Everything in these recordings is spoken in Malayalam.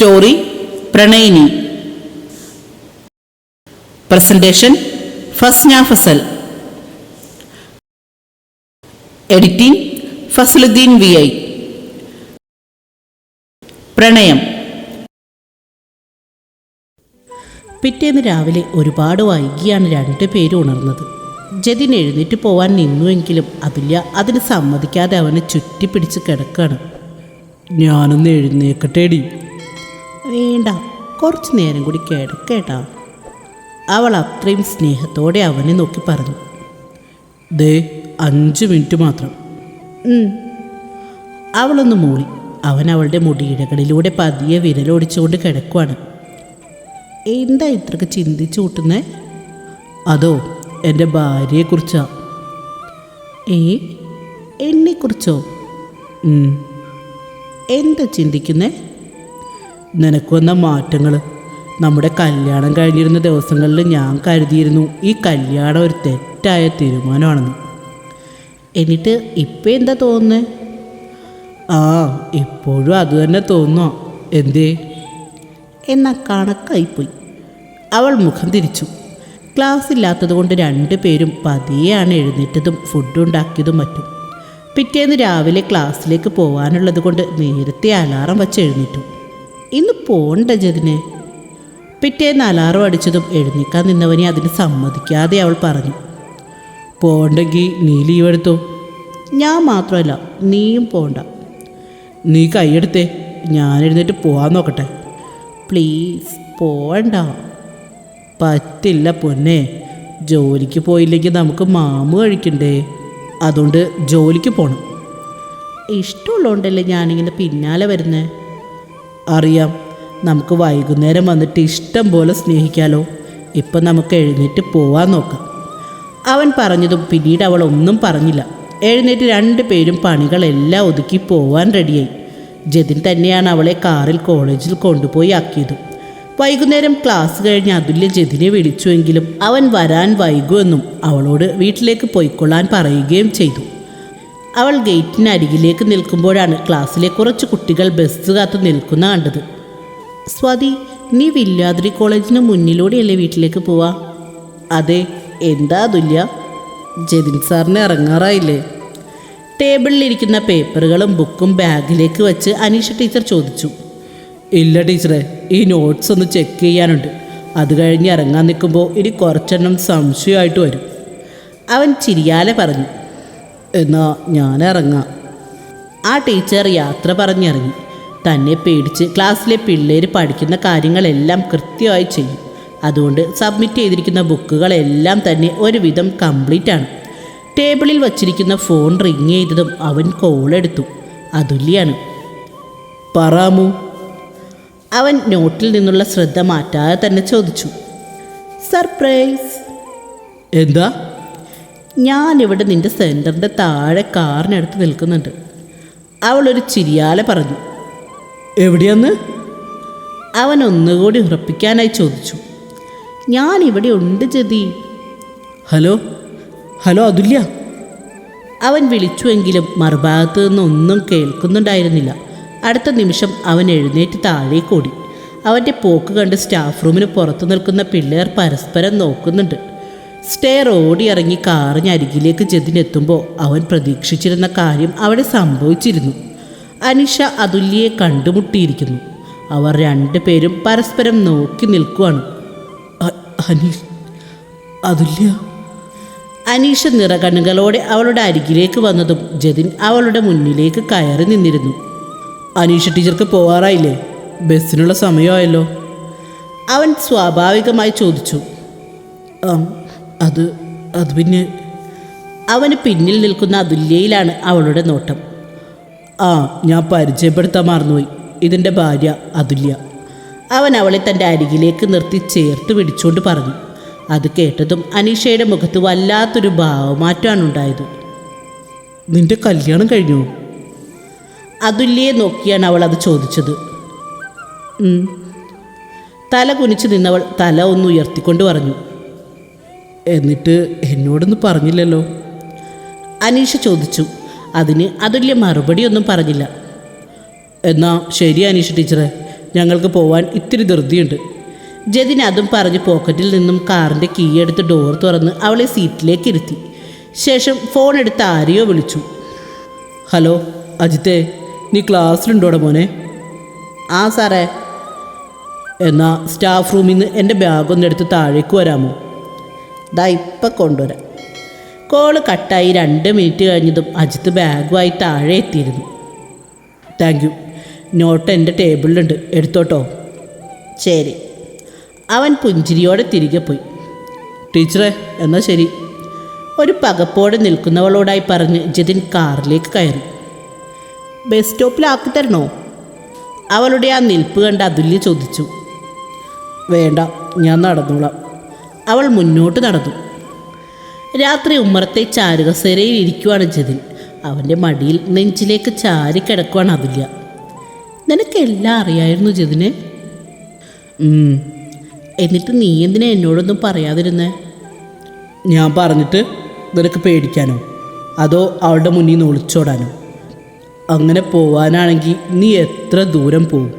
Story പ്രണയിനി. Presentation Fasna Fasal. Editing Fasaluddeen V I. പ്രണയം. പിറ്റേന്ന് രാവിലെ ഒരുപാട് വൈകിയാണ് രണ്ട് പേര് ഉണർന്നത്. ജതിൻ എഴുന്നേറ്റ് പോവാൻ നിന്നുവെങ്കിലും അതുല്യ അതിന് സമ്മതിക്കാതെ അവനെ ചുറ്റിപ്പിടിച്ച് കിടക്കാണ്. ഞാനൊന്ന് എഴുന്നേക്കട്ടേടി. വേണ്ട. കുറച്ച് നേരം കൂടി കിടക്കേട്ടാ അവൾ അത്രയും സ്നേഹത്തോടെ അവനെ നോക്കി പറഞ്ഞു. ദേ അഞ്ച് മിനിറ്റ് മാത്രം. അവളൊന്ന് മൂളി. അവൻ അവളുടെ മുടിയിഴകളിലൂടെ പതിയെ വിരലോടിച്ചുകൊണ്ട് കിടക്കുവാണ്. എന്താ ഇത്രക്ക് ചിന്തിച്ചു കൂട്ടുന്നേ? അതോ എന്റെ ഭാര്യയെക്കുറിച്ചാ? ഏ എന്നെക്കുറിച്ചോ? എന്താ ചിന്തിക്കുന്നേ? നിനക്ക് വന്ന മാറ്റങ്ങൾ നമ്മുടെ കല്യാണം കഴിഞ്ഞിരുന്ന ദിവസങ്ങളിൽ ഞാൻ കരുതിയിരുന്നു ഈ കല്യാണം ഒരു തെറ്റായ തീരുമാനമാണെന്ന്. എന്നിട്ട് ഇപ്പം എന്താ തോന്നുന്നത് ആ ഇപ്പോഴും അത് തന്നെ തോന്നുക എന്തേ? എന്നാ കണക്കായിപ്പോയി അവൾ മുഖം തിരിച്ചു. ക്ലാസ് ഇല്ലാത്തത് കൊണ്ട് രണ്ടുപേരും പതിയെയാണ് എഴുന്നേറ്റതും ഫുഡ് ഉണ്ടാക്കിയതും മറ്റും. പിറ്റേന്ന് രാവിലെ ക്ലാസ്സിലേക്ക് പോകാനുള്ളത് കൊണ്ട് നേരത്തെ അലാറം വച്ച് എഴുന്നേറ്റു. ഇന്ന് പോണ്ട ജതിനെ? പിറ്റേന്ന് അലാറം അടിച്ചതും എഴുന്നേക്കാൻ നിന്നവനെ അതിന് സമ്മതിക്കാതെ അവൾ പറഞ്ഞു പോണ്ടെങ്കിൽ നീ ലീവ് എടുത്തോ? ഞാൻ മാത്രമല്ല നീയും പോണ്ട. നീ കൈയെടുത്തേ ഞാൻ എഴുന്നേറ്റ് പോവാൻ നോക്കട്ടെ. പ്ലീസ് പോണ്ട. പറ്റില്ല പൊന്നെ ജോലിക്ക് പോയില്ലെങ്കിൽ നമുക്ക് മാമു കഴിക്കണ്ടേ? അതുകൊണ്ട് ജോലിക്ക് പോകണം ഇഷ്ടമുള്ളതുകൊണ്ടല്ലേ ഞാനിങ്ങനെ പിന്നാലെ വരുന്നേ? അറിയാം. നമുക്ക് വൈകുന്നേരം വന്നിട്ട് ഇഷ്ടം പോലെ സ്നേഹിക്കാലോ. ഇപ്പം നമുക്ക് എഴുന്നേറ്റ് പോവാൻ നോക്കാം. അവൻ പറഞ്ഞതും പിന്നീട് അവൾ ഒന്നും പറഞ്ഞില്ല. എഴുന്നേറ്റ് രണ്ടു പേരും പണികളെല്ലാം ഒതുക്കി പോവാൻ റെഡിയായി. ജതിൻ തന്നെയാണ് അവളെ കാറിൽ കോളേജിൽ കൊണ്ടുപോയി ആക്കിയത്. വൈകുന്നേരം ക്ലാസ് കഴിഞ്ഞ് അതുല്യ ജതിനെ വിളിച്ചുവെങ്കിലും അവൻ വരാൻ വൈകുമെന്നും അവളോട് വീട്ടിലേക്ക് പോയിക്കൊള്ളാൻ പറയുകയും ചെയ്തു. അവൾ ഗേറ്റിനരികിലേക്ക് നിൽക്കുമ്പോഴാണ് ക്ലാസ്സിലെ കുറച്ച് കുട്ടികൾ ബസ് കാത്ത് നിൽക്കുന്ന കണ്ടത്. സ്വാതി നീ വില്ലാദ്രി കോളേജിന് മുന്നിലൂടെയല്ലേ വീട്ടിലേക്ക് പോവാ? അതെ എന്താ അതുല്യ? ജതിൻ സാറിന് ഇറങ്ങാറായില്ലേ? ടേബിളിലിരിക്കുന്ന പേപ്പറുകളും ബുക്കും ബാഗിലേക്ക് വെച്ച് അനീഷ ടീച്ചർ ചോദിച്ചു. ഇല്ല ടീച്ചറെ ഈ നോട്ട്സ് ഒന്ന് ചെക്ക് ചെയ്യാനുണ്ട്. അത് കഴിഞ്ഞ് ഇറങ്ങാൻ നിൽക്കുമ്പോൾ ഇനി കുറച്ചെണ്ണം സംശയമായിട്ട് വരും. അവൻ ചിരിയാലെ പറഞ്ഞു. എന്നാ ഞാൻ ഇറങ്ങാം ആ ടീച്ചർ യാത്ര പറഞ്ഞിറങ്ങി. തന്നെ പേടിച്ച് ക്ലാസ്സിലെ പിള്ളേർ പഠിക്കുന്ന കാര്യങ്ങളെല്ലാം കൃത്യമായി ചെയ്യും. അതുകൊണ്ട് സബ്മിറ്റ് ചെയ്തിരിക്കുന്ന ബുക്കുകളെല്ലാം തന്നെ ഒരുവിധം കംപ്ലീറ്റ് ആണ്. ടേബിളിൽ വച്ചിരിക്കുന്ന ഫോൺ റിങ് ചെയ്തതും അവൻ കോൾ എടുത്തു. അതുല്യാണ്. പറയാമോ അവൻ നോട്ടിൽ നിന്നുള്ള ശ്രദ്ധ മാറ്റാതെ തന്നെ ചോദിച്ചു. സർപ്രൈസ്. എന്താ? ഞാനിവിടെ നിന്റെ സെന്ററിന്റെ താഴെ കാറിനടുത്ത് നിൽക്കുന്നുണ്ട്. അവളൊരു ചിരിയാലെ പറഞ്ഞു. എവിടെയാന്ന്? അവൻ ഒന്നുകൂടി ഉറപ്പിക്കാനായി ചോദിച്ചു. ഞാൻ ഇവിടെ ഉണ്ട് ജതി. ഹലോ? ഹലോ അതുല്യ? അവൻ വിളിച്ചുവെങ്കിലും മറുഭാഗത്ത് നിന്നൊന്നും കേൾക്കുന്നുണ്ടായിരുന്നില്ല. അടുത്ത നിമിഷം അവൻ എഴുന്നേറ്റ് താഴേക്ക് ഓടി. അവന്റെ പോക്ക് കണ്ട് സ്റ്റാഫ് റൂമിന് പുറത്തു നിൽക്കുന്ന പിള്ളേർ പരസ്പരം നോക്കുന്നുണ്ട്. സ്റ്റെയർ ഓടിയിറങ്ങി കാറിന് അരികിലേക്ക് ജതിനെത്തുമ്പോൾ അവൻ പ്രതീക്ഷിച്ചിരുന്ന കാര്യം അവിടെ സംഭവിച്ചിരുന്നു. അനിഷ അതുല്യയെ കണ്ടുമുട്ടിയിരിക്കുന്നു. അവർ രണ്ടുപേരും പരസ്പരം നോക്കി നിൽക്കുവാണ്. അതുല്യ? അനീഷ നിറകണ്ണുകളോടെ അവളുടെ അരികിലേക്ക് വന്നതും ജതിൻ അവളുടെ മുന്നിലേക്ക് കയറി നിന്നിരുന്നു. അനീഷ ടീച്ചർക്ക് പോവാറായില്ലേ? ബസ്സിനുള്ള സമയമായല്ലോ. അവൻ സ്വാഭാവികമായി ചോദിച്ചു. അത് അത് പിന്നെ അവന് പിന്നിൽ നിൽക്കുന്ന അതുല്യയിലാണ് അവളുടെ നോട്ടം. ആ ഞാൻ പരിചയപ്പെടുത്താൻ മറന്നുപോയി. ഇതിന്റെ ഭാര്യ അതുല്യ. അവൻ അവളെ തന്റെ അരികിലേക്ക് നിർത്തി ചേർത്ത് പിടിച്ചുകൊണ്ട് പറഞ്ഞു. അത് കേട്ടതും അനീഷയുടെ മുഖത്ത് വല്ലാത്തൊരു ഭാവമാറ്റമാണ് ഉണ്ടായത് നിന്റെ കല്യാണം കഴിഞ്ഞു? അതുല്യയെ നോക്കിയാണ് അവൾ അത് ചോദിച്ചത്. തല കുനിച്ചു നിന്നവൾ തല ഒന്ന് ഉയർത്തിക്കൊണ്ട് പറഞ്ഞു. എന്നിട്ട് എന്നോടൊന്നും പറഞ്ഞില്ലല്ലോ. അനീഷ ചോദിച്ചു. അതിന് അതുല്യ മറുപടിയൊന്നും പറഞ്ഞില്ല. എന്നാ ശരി അനീഷ ടീച്ചറെ ഞങ്ങൾക്ക് പോവാൻ ഇത്തിരി ധൃതിയുണ്ട്. ജതിൻ അതും പറഞ്ഞ് പോക്കറ്റിൽ നിന്നും കാറിന്റെ കീ എടുത്ത് ഡോർ തുറന്ന് അവളെ സീറ്റിലേക്ക് ഇരുത്തി. ശേഷം ഫോൺ എടുത്ത് ആരെയോ വിളിച്ചു. ഹലോ അജിത്തെ നീ ക്ലാസ്സിലുണ്ടോടെ മോനെ? ആ സാറേ. എന്നാ സ്റ്റാഫ് റൂമിൽ നിന്ന് എന്റെ ബാഗ് എടുത്ത് താഴേക്ക് വരാമോ? ദാ ഇപ്പം കൊണ്ടുവരാം. കോൾ കട്ടായി രണ്ട് മിനിറ്റ് കഴിഞ്ഞതും അജിത്ത് ബാഗുമായി താഴെ എത്തിയിരുന്നു. Thank you. നോട്ട് എന്റെ ടേബിളിലുണ്ട്. എടുത്തോട്ടോ. ശരി. അവൻ പുഞ്ചിരിയോടെ തിരികെ പോയി. ടീച്ചറെ എന്നാൽ ശരി. ഒരു പകപ്പോടെ നിൽക്കുന്നവളോടായി പറഞ്ഞ് ജതിൻ കാറിലേക്ക് കയറി. ബസ് സ്റ്റോപ്പിലാക്കി തരണോ? അവളുടെ ആ നിൽപ്പ് കണ്ട് അതുല്യ ചോദിച്ചു. വേണ്ട ഞാൻ നടന്നോളാം. അവൾ മുന്നോട്ട് നടന്നു. രാത്രി ഉമ്മറത്തെ ചാരുകസേരയിൽ ഇരിക്കുവാണ് ജതിൻ. അവന്റെ മടിയിൽ നെഞ്ചിലേക്ക് ചാരി കിടക്കുവാണ് അതുല്യ. നിനക്കെല്ലാം അറിയായിരുന്നു ജതിന്? എന്നിട്ട് നീ എന്തിനാ എന്നോടൊന്നും പറയാതിരുന്നേ? ഞാൻ പറഞ്ഞിട്ട് നിനക്ക് പേടിക്കാനോ? അതോ അവളുടെ മുന്നിൽ നിന്ന് ഒളിച്ചോടാനോ? അങ്ങനെ പോവാനാണെങ്കിൽ നീ എത്ര ദൂരം പോവും?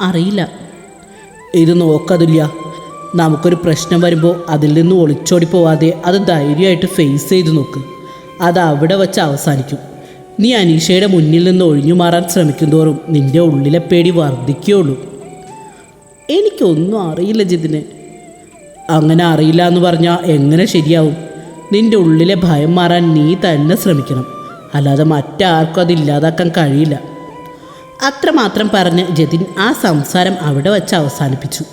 അറിയില്ല. ഇത് നോക്കതില്ല നമുക്കൊരു പ്രശ്നം വരുമ്പോൾ അതിൽ നിന്ന് ഒളിച്ചോടി പോവാതെ അത് ധൈര്യമായിട്ട് ഫേസ് ചെയ്ത് നോക്ക്. അത് അവിടെ വച്ച് അവസാനിക്കും. നീ അനീഷയുടെ മുന്നിൽ നിന്ന് ഒഴിഞ്ഞു മാറാൻ ശ്രമിക്കും തോറും നിന്റെ ഉള്ളിലെ പേടി വർദ്ധിക്കുകയുള്ളൂ. എനിക്കൊന്നും അറിയില്ല ജിതിന്. അങ്ങനെ അറിയില്ല എന്ന് പറഞ്ഞാൽ എങ്ങനെ ശരിയാവും? നിന്റെ ഉള്ളിലെ ഭയം മാറാൻ നീ തന്നെ ശ്രമിക്കണം. അല്ലാതെ മറ്റാർക്കും അത് ഇല്ലാതാക്കാൻ കഴിയില്ല. അത്രമാത്രം പറഞ്ഞ് ജതിൻ ആ സംസാരം അവിടെ വച്ച് അവസാനിപ്പിച്ചു.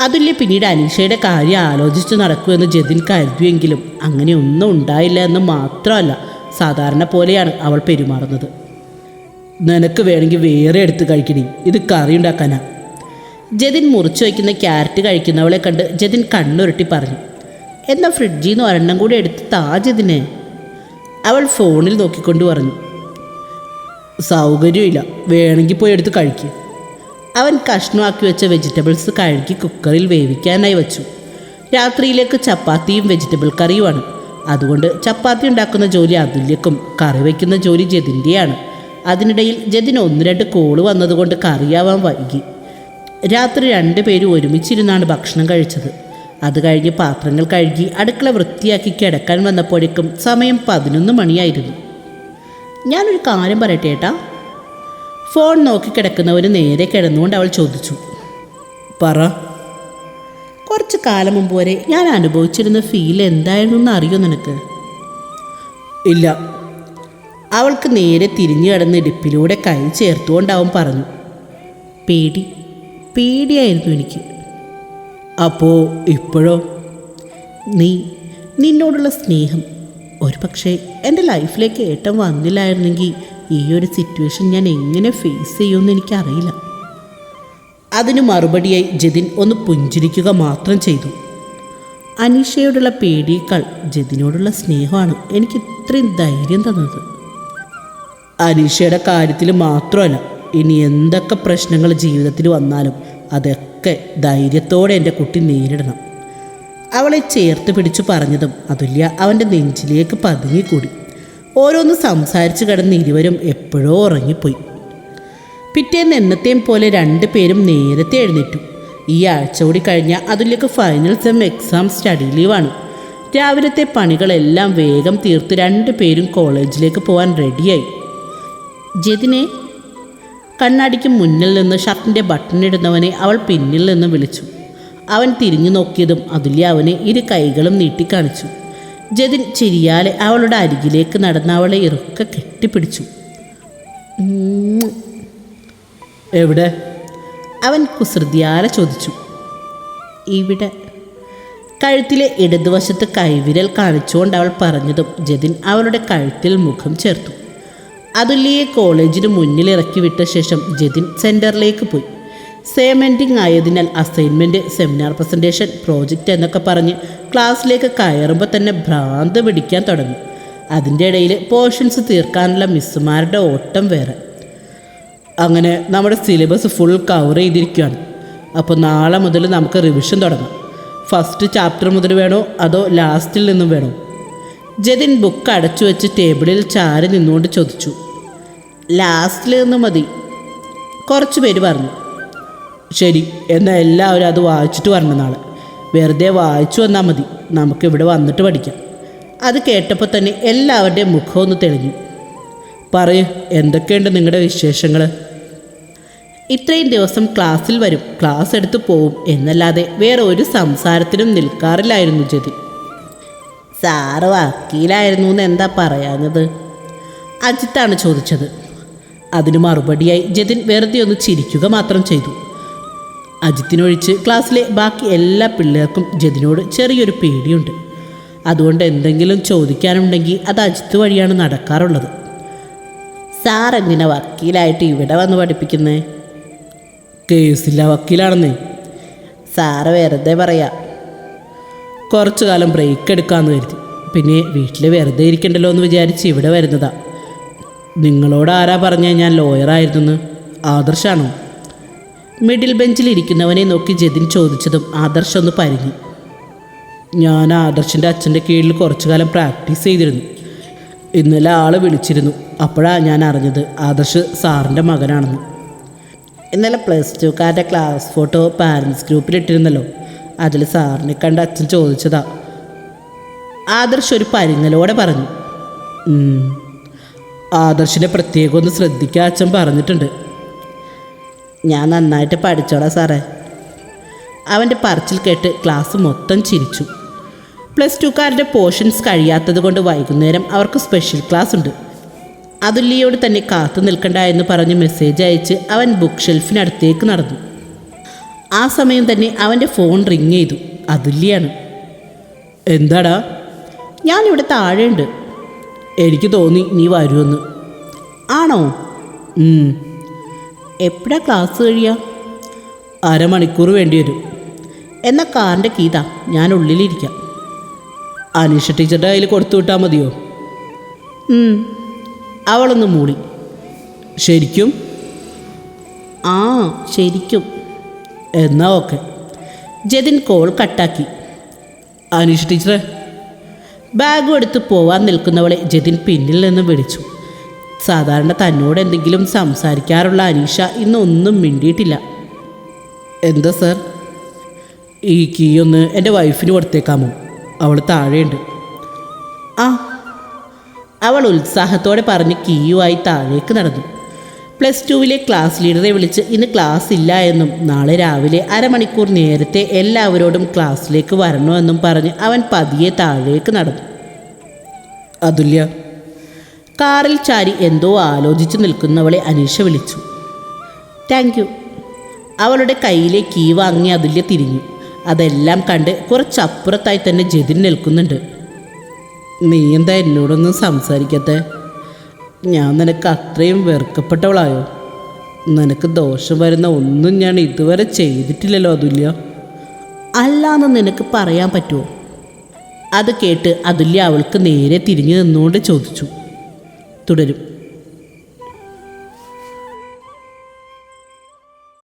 അതുല്യ പിന്നീട് അനീഷയുടെ കാര്യം ആലോചിച്ച് നടക്കുമെന്ന് ജതിൻ കരുതിയെങ്കിലും അങ്ങനെ ഒന്നും ഉണ്ടായില്ല എന്ന് മാത്രമല്ല സാധാരണ പോലെയാണ് അവൾ പെരുമാറുന്നത്. നിനക്ക് വേണമെങ്കിൽ വേറെ എടുത്ത് കഴിക്കണി ഇത് കറി ഉണ്ടാക്കാനാ. ജതിൻ മുറിച്ചു വയ്ക്കുന്ന ക്യാരറ്റ് കഴിക്കുന്നവളെ കണ്ട് ജതിൻ കണ്ണുരുട്ടി പറഞ്ഞു എന്നാൽ ഫ്രിഡ്ജിൽ നിന്ന് ഒരെണ്ണം കൂടി എടുത്ത് താ ജതിനെ. അവൾ ഫോണിൽ നോക്കിക്കൊണ്ട് പറഞ്ഞു സൗകര്യമില്ല. വേണമെങ്കിൽ പോയി എടുത്ത് കഴിക്കുക അവൻ കഷ്ണമാക്കി വെച്ച വെജിറ്റബിൾസ് കഴുകി കുക്കറിൽ വേവിക്കാനായി വെച്ചു. രാത്രിയിലേക്ക് ചപ്പാത്തിയും വെജിറ്റബിൾ കറിയുമാണ്. അതുകൊണ്ട് ചപ്പാത്തി ഉണ്ടാക്കുന്ന ജോലി അതുല്യക്കും കറി വയ്ക്കുന്ന ജോലി ജതിന്റെയാണ് അതിനിടയിൽ ജതിന് ഒന്ന് രണ്ട് കോൾ വന്നതുകൊണ്ട് കറിയാവാൻ വൈകി. രാത്രി രണ്ടുപേരും ഒരുമിച്ചിരുന്നാണ് ഭക്ഷണം കഴിച്ചത്. അത് കഴിഞ്ഞ് പാത്രങ്ങൾ കഴുകി അടുക്കള വൃത്തിയാക്കി കിടക്കാൻ വന്നപ്പോഴേക്കും സമയം പതിനൊന്ന് മണിയായിരുന്നു. ഞാനൊരു കാര്യം പറയട്ടെ ഏട്ടാ? ഫോൺ നോക്കി കിടക്കുന്നവന് നേരെ കിടന്നുകൊണ്ട് അവൾ ചോദിച്ചു പറ. കുറച്ച് കാലം മുമ്പ് വരെ ഞാൻ അനുഭവിച്ചിരുന്ന ഫീൽ എന്തായിരുന്നു എന്ന് അറിയോ നിനക്ക്? ഇല്ല. അവൾക്ക് നേരെ തിരിഞ്ഞു കിടന്ന് ഇടുപ്പിലൂടെ കൈ ചേർത്തുകൊണ്ട് അവൻ പറഞ്ഞു പേടി പേടിയായിരുന്നു എനിക്ക്. അപ്പോൾ ഇപ്പോഴോ? നീ നിന്നോടുള്ള സ്നേഹം ഒരു പക്ഷേ എന്റെ ലൈഫിലേക്ക് ഏട്ടം വന്നില്ലായിരുന്നെങ്കിൽ ഈ ഒരു സിറ്റുവേഷൻ ഞാൻ എങ്ങനെ ഫേസ് ചെയ്യുമെന്ന് എനിക്കറിയില്ല. അതിന് മറുപടിയായി ജതിൻ ഒന്ന് പുഞ്ചിരിക്കുക മാത്രം ചെയ്തു. അനീഷയോടുള്ള പേടിയേക്കാൾ ജതിനോടുള്ള സ്നേഹമാണ് എനിക്ക് ഇത്രയും ധൈര്യം തന്നത്. അനീഷയുടെ കാര്യത്തിൽ മാത്രമല്ല ഇനി എന്തൊക്കെ പ്രശ്നങ്ങൾ ജീവിതത്തിൽ വന്നാലും അതൊക്കെ ധൈര്യത്തോടെ എന്റെ കുട്ടി നേരിടണം. അവളെ ചേർത്ത് പിടിച്ചു പറഞ്ഞതും അതുല്യ അവന്റെ നെഞ്ചിലേക്ക് പതുങ്ങിക്കൂടി. ഓരോന്ന് സംസാരിച്ചു കിടന്ന് ഇരുവരും എപ്പോഴോ ഉറങ്ങിപ്പോയി. പിറ്റേന്ന് എന്നത്തെയും പോലെ രണ്ട് പേരും നേരത്തെ എഴുന്നേറ്റു. ഈ ആഴ്ച കൂടി കഴിഞ്ഞ അതുല്യക്ക് ഫൈനൽ സെം എക്സാം സ്റ്റഡി ലീവാണ് രാവിലത്തെ പണികളെല്ലാം വേഗം തീർത്ത് രണ്ട് പേരും കോളേജിലേക്ക് പോകാൻ റെഡിയായി ജതിനെ കണ്ണാടിക്ക് മുന്നിൽ നിന്ന് ഷർട്ടിന്റെ ബട്ടൺ ഇടുന്നവനെ അവൾ പിന്നിൽ നിന്ന് വിളിച്ചു. അവൻ തിരിഞ്ഞു നോക്കിയതും അതുല്യ അവനെ ഇരു കൈകളും നീട്ടിക്കാണിച്ചു ജതിൻ ചിരിയാലെ അവളുടെ അരികിലേക്ക് നടന്ന് അവളെ ഇറുക്ക കെട്ടിപ്പിടിച്ചു. എവിടെ? അവൻ കുസൃതിയാലെ ചോദിച്ചു. ഇവിടെ. കഴുത്തിലെ ഇടതുവശത്ത് കൈവിരൽ കാണിച്ചുകൊണ്ട് അവൾ പറഞ്ഞതും ജതിൻ അവളുടെ കഴുത്തിൽ മുഖം ചേർത്തു. അതുല്യയെ കോളേജിന് മുന്നിൽ ഇറക്കി വിട്ട ശേഷം ജതിൻ സെന്ററിലേക്ക് പോയി. സേമെന്റിംഗ് ആയതിനാൽ അസൈൻമെന്റ് സെമിനാർ പ്രസന്റേഷൻ പ്രോജക്റ്റ് എന്നൊക്കെ പറഞ്ഞ് ക്ലാസ്സിലേക്ക് കയറുമ്പോൾ തന്നെ ഭ്രാന്ത് പിടിക്കാൻ തുടങ്ങി. അതിന്റെ ഇടയിൽ പോർഷൻസ് തീർക്കാനുള്ള മിസ്സുമാരുടെ ഓട്ടം വേറെ. അങ്ങനെ നമ്മുടെ സിലബസ് ഫുൾ കവർ ചെയ്തിരിക്കുകയാണ് അപ്പോൾ നാളെ മുതൽ നമുക്ക് റിവിഷൻ തുടങ്ങാം. ഫസ്റ്റ് ചാപ്റ്റർ മുതൽ വേണോ? അതോ ലാസ്റ്റിൽ നിന്നും വേണോ? ജതിൻ ബുക്ക് അടച്ചു വെച്ച് ടേബിളിൽ ചാരി നിന്നുകൊണ്ട് ചോദിച്ചു. ലാസ്റ്റിൽ നിന്ന് മതി. കുറച്ച് പേര് പറഞ്ഞു. ശരി എന്നാൽ എല്ലാവരും അത് വായിച്ചിട്ട് വരണം നാളെ. വെറുതെ വായിച്ചു വന്നാൽ മതി. നമുക്കിവിടെ വന്നിട്ട് പഠിക്കാം. അത് കേട്ടപ്പോൾ തന്നെ എല്ലാവരുടെയും മുഖം ഒന്ന് തെളിഞ്ഞു. പറയൂ എന്തൊക്കെയുണ്ട് നിങ്ങളുടെ വിശേഷങ്ങൾ? ഇത്രയും ദിവസം ക്ലാസ്സിൽ വരും ക്ലാസ് എടുത്ത് പോവും എന്നല്ലാതെ വേറെ ഒരു സംസാരത്തിനും നിൽക്കാറില്ലായിരുന്നു ജതി. സാറ് വക്കീലായിരുന്നു എന്ന് എന്താ പറയാഞ്ഞത്? അജിത്താണ് ചോദിച്ചത്. അതിന് മറുപടിയായി ജതിൻ വെറുതെ ഒന്ന് ചിരിക്കുക മാത്രം ചെയ്തു. അജിത്തിനൊഴിച്ച് ക്ലാസ്സിലെ ബാക്കി എല്ലാ പിള്ളേർക്കും ജതിനോട് ചെറിയൊരു പേടിയുണ്ട്. അതുകൊണ്ട് എന്തെങ്കിലും ചോദിക്കാനുണ്ടെങ്കിൽ അത് അജിത്ത് വഴിയാണ് നടക്കാറുള്ളത്. സാർ എന്തിനാ വക്കീലായിട്ട് ഇവിടെ വന്ന് പഠിപ്പിക്കുന്നേ? കേസില്ല വക്കീലാണെന്നേ. സാറ് വെറുതെ പറയാ. കുറച്ചു കാലം ബ്രേക്ക് എടുക്കാമെന്ന് കരുതി. പിന്നെ വീട്ടിൽ വെറുതെ ഇരിക്കണ്ടല്ലോ എന്ന് വിചാരിച്ച് ഇവിടെ വരുന്നതാ. നിങ്ങളോട് ആരാ പറഞ്ഞ ഞാൻ ലോയറായിരുന്നു ആദർശാണോ? മിഡിൽ ബെഞ്ചിൽ ഇരിക്കുന്നവനെ നോക്കി ജതിൻ ചോദിച്ചതും ആദർശ് ഒന്ന് പരിഞ്ഞു ഞാൻ ആദർശിന്റെ അച്ഛന്റെ കീഴിൽ കുറച്ചു കാലം പ്രാക്ടീസ് ചെയ്തിരുന്നു. ഇന്നലെ ആൾ വിളിച്ചിരുന്നു. അപ്പോഴാണ് ഞാൻ അറിഞ്ഞത് ആദർശ് സാറിന്റെ മകനാണെന്ന്. ഇന്നലെ പ്ലസ് ടുക്കാരുടെ ക്ലാസ് ഫോട്ടോ പാരൻസ് ഗ്രൂപ്പിലിട്ടിരുന്നല്ലോ അതിൽ സാറിനെ കണ്ട് അച്ഛൻ ചോദിച്ചതാ. ആദർശ് ഒരു പരിങ്ങലോടെ പറഞ്ഞു. "ഉം. ആദർശിനെ പ്രത്യേകം ഒന്ന് ശ്രദ്ധിക്കാൻ അച്ഛൻ പറഞ്ഞിട്ടുണ്ട്. ഞാൻ നന്നായിട്ട് പഠിച്ചോളാം സാറേ. അവന്റെ പറച്ചിൽ കേട്ട് ക്ലാസ് മൊത്തം ചിരിച്ചു. പ്ലസ് ടുക്കാരുടെ പോർഷൻസ് കഴിയാത്തത് കൊണ്ട് വൈകുന്നേരം അവർക്ക് സ്പെഷ്യൽ ക്ലാസ് ഉണ്ട്. അതുല്യയോട് തന്നെ കാത്തു നിൽക്കണ്ട എന്ന് പറഞ്ഞ് മെസ്സേജ് അയച്ച് അവൻ ബുക്ക് ഷെൽഫിനടുത്തേക്ക് നടന്നു. ആ സമയം തന്നെ അവന്റെ ഫോൺ റിങ് ചെയ്തു. അതുല്യാണ് എന്താടാ? ഞാനിവിടെ താഴെയുണ്ട്. എനിക്ക് തോന്നി നീ വരുമെന്ന്. ആണോ. എപ്പോഴാ ക്ലാസ് കഴിയുക അരമണിക്കൂർ വേണ്ടി വരും. എന്നാൽ കാറിന്റെ കീതാ ഞാൻ ഉള്ളിലിരിക്കാം. അനീഷ ടീച്ചറുടെ കയ്യിൽ കൊടുത്തു വിട്ടാൽ മതിയോ. അവളൊന്ന് മൂളി. ശരിക്കും? ആ ശരിക്കും. എന്നാ ഓക്കെ. ജതിൻ കോൾ കട്ടാക്കി അനീഷ ടീച്ചറെ ബാഗും എടുത്ത് പോവാൻ നിൽക്കുന്നവളെ ജതിൻ പിന്നിൽ നിന്ന് വിളിച്ചു. സാധാരണ തന്നോട് എന്തെങ്കിലും സംസാരിക്കാറുള്ള അനീഷ ഇന്ന് ഒന്നും മിണ്ടിയിട്ടില്ല. എന്താ സർ? ഈ കീ ഒന്ന് എന്റെ വൈഫിന് കൊടുത്തേക്കാമോ? അവൾ താഴെയുണ്ട്. ആ അവൾ ഉത്സാഹത്തോടെ പറഞ്ഞ് കീയുമായി താഴേക്ക് നടന്നു. പ്ലസ് ടുവിലെ ക്ലാസ് ലീഡറെ വിളിച്ച് ഇന്ന് ക്ലാസ് ഇല്ല എന്നും നാളെ രാവിലെ അരമണിക്കൂർ നേരത്തെ എല്ലാവരോടും ക്ലാസ്സിലേക്ക് വരണമെന്നും പറഞ്ഞ് അവൻ പതിയെ താഴേക്ക് നടന്നു. അതുല്യ കാറിൽ ചാരി എന്തോ ആലോചിച്ചു നിൽക്കുന്നവളെ അനീഷ വിളിച്ചു. താങ്ക് യു അവളുടെ കയ്യിലെ കീ വാങ്ങി അതുല്യ തിരിഞ്ഞു. അതെല്ലാം കണ്ട് കുറച്ചപ്പുറത്തായി തന്നെ ജതിൻ നിൽക്കുന്നുണ്ട്. നീ എന്താ എന്നോടൊന്നും സംസാരിക്കത്തെ? ഞാൻ നിനക്ക് അത്രയും വെറുക്കപ്പെട്ടവളായോ? നിനക്ക് ദോഷം വരുന്ന ഒന്നും ഞാൻ ഇതുവരെ ചെയ്തിട്ടില്ലല്ലോ അതുല്യ. അല്ലാന്ന് നിനക്ക് പറയാൻ പറ്റുമോ അത് കേട്ട് അതുല്യ അവൾക്ക് നേരെ തിരിഞ്ഞു നിന്നുകൊണ്ട് ചോദിച്ചു. itu udah